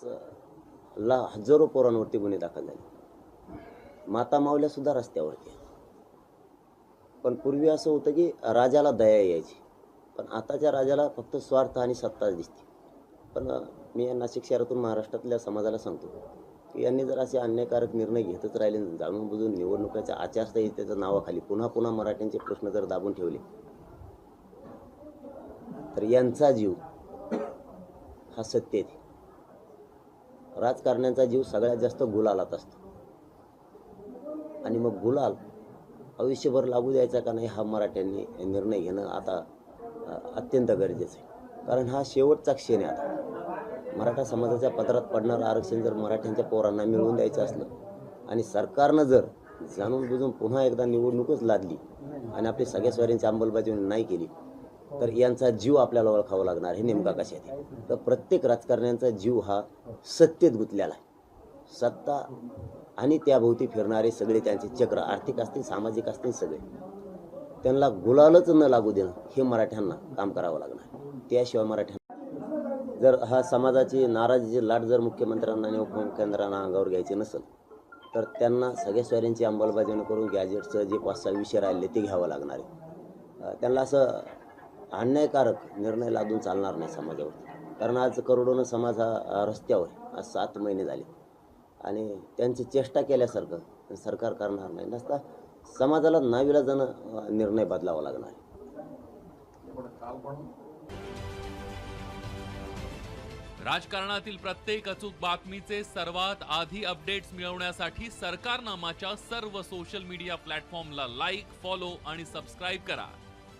स- ला हजारो पोरांवरती गुन्हे दाखल झाले. माता मावल्या सुद्धा रस्त्यावरती पण पूर्वी असं होतं की राजाला दया यायची. पण आताच्या राजाला फक्त स्वार्थ आणि सत्ताच दिसते. पण मी या नाशिक शहरातून महाराष्ट्रातल्या समाजाला सांगतो की यांनी जर असे अन्यायकारक निर्णय घेतच राहिले जाणून बुजून निवडणुकीच्या आचारसंहितेच्या नावाखाली पुन्हा पुन्हा मराठ्यांचे प्रश्न जर दाबून ठेवले तर यांचा जीव हा सत्य आहे. राजकारण्यांचा जीव सगळ्यात जास्त गुलालात असतो. आणि मग गुलाल आयुष्यभर लागू द्यायचा का नाही हा मराठ्यांनी निर्णय घेणं आता अत्यंत गरजेचं आहे. कारण हा शेवटचा क्षण आहे आता. मराठा समाजाच्या पदरात पडणारं आरक्षण जर मराठ्यांच्या पोरांना मिळवून द्यायचं असलं आणि सरकारनं जर जाणून बुजून पुन्हा एकदा निवडणूकच लादली आणि आपली सगळ्या स्वारींची अंमलबजावणी नाही केली तर यांचा जीव आपल्याला ओळखावा लागणार हे नेमका कशात आहे तर प्रत्येक राजकारण्यांचा जीव हा सत्तेत गुंतलेला आहे. सत्ता आणि त्याभोवती फिरणारे सगळे त्यांचे चक्र आर्थिक असतील सामाजिक असतील सगळे त्यांना गुलालच न लागू देणं हे मराठ्यांना काम करावं लागणार. त्याशिवाय मराठ्यांना जर हा समाजाची नाराजीची लाट जर मुख्यमंत्र्यांना आणि उपमुख्यमंत्र्यांना अंगावर घ्यायची नसेल तर त्यांना सगळ्या स्वाऱ्यांची अंमलबजावणी करून गॅजेटचं जे पाच सहा विषय राहिले ते घ्यावं लागणार आहे. त्यांना असं अन्यायकारक निर्णय लादून चालणार नाही समाजावर कारण आज करोडोनं समाज हा रस्त्यावर आज सात महिने झाले. आणि त्यांची चेष्टा केल्यासारखं सरकार करणार नाही. नसता समाजाला नाविलाजानं निर्णय बदलावा लागणार राजकारणातील प्रत्येक अचूक बातमीचे सर्वात आधी अपडेट्स मिळवण्यासाठी सरकारनामाच्या सर्व सोशल मीडिया प्लॅटफॉर्मला लाईक फॉलो आणि सबस्क्राईब करा.